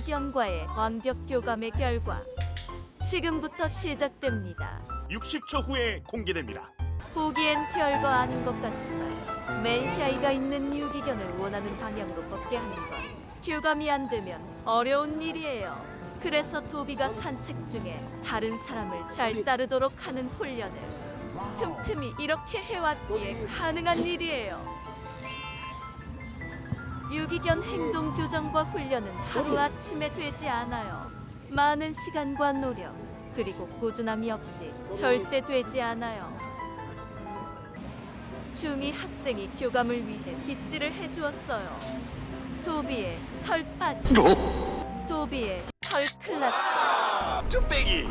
유기견과의 완벽 교감의 결과 지금부터 시작됩니다. 60초 후에 공개됩니다. 보기엔 별거 아닌 것 같지만 맨샤이가 있는 유기견을 원하는 방향으로 걷게 하는 건 교감이 안 되면 어려운 일이에요. 그래서 도비가 산책 중에 다른 사람을 잘 따르도록 하는 훈련을 틈틈이 이렇게 해왔기에 가능한 일이에요. 유기견 행동 교정과 훈련은 하루아침에 되지 않아요. 많은 시간과 노력, 그리고 꾸준함이 없이 절대 되지 않아요. 중2 학생이 교감을 위해 빗질을 해주었어요. 도비의 털 빠짐, 도비의 털 클라스. 쭈빼기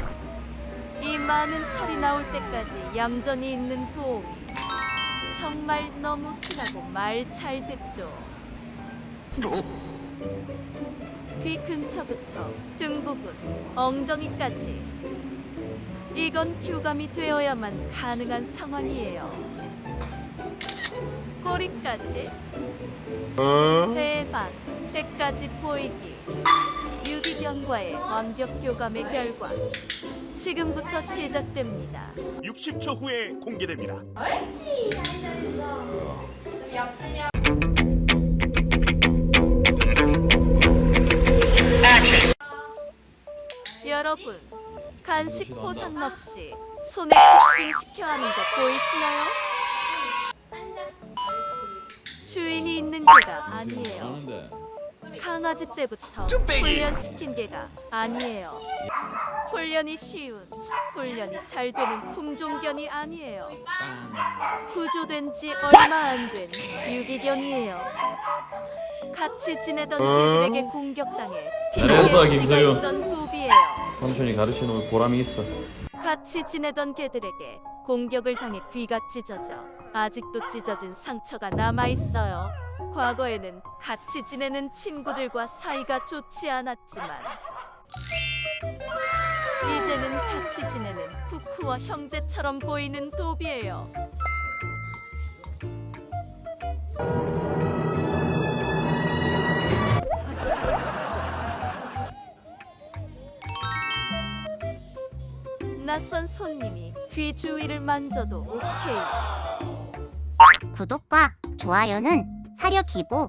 이 많은 털이 나올 때까지 얌전히 있는 도움이 정말 너무 순하고 말 잘 듣죠. 귀 근처부터 등 부분, 엉덩이까지 이건 교감이 되어야만 가능한 상황이에요. 꼬리까지 대박, 배까지 보이기 유기견과의 완벽 교감의 결과 지금부터 시작됩니다. 60초 후에 공개됩니다. 옳지 잘했어 옆집이 여러분, 간식 포상 없이 손에 집중시켜야 하는 거 보이시나요? 주인이 있는 개가 아니에요. 강아지 때부터. 훈련시킨 개가 아니에요. 훈련이 쉬운, 훈련이 잘 되는 품종견이 아니에요. 구조된 지 얼마 안 된 유기견이에요. 같이 지내던 개들에게 공격당해 가 김서윤. 삼촌이 가르치는 보람이 있어. 같이 지내던 개들에게 공격을 당해 귀가 찢어져 아직도 찢어진 상처가 남아 있어요. 과거에는 같이 지내는 친구들과 사이가 좋지 않았지만 이제는 같이 지내는 쿠쿠와 형제처럼 보이는 도비예요. 낯선 손님이 귀 주위를 만져도 오케이. 구독과 좋아요는 사료 기부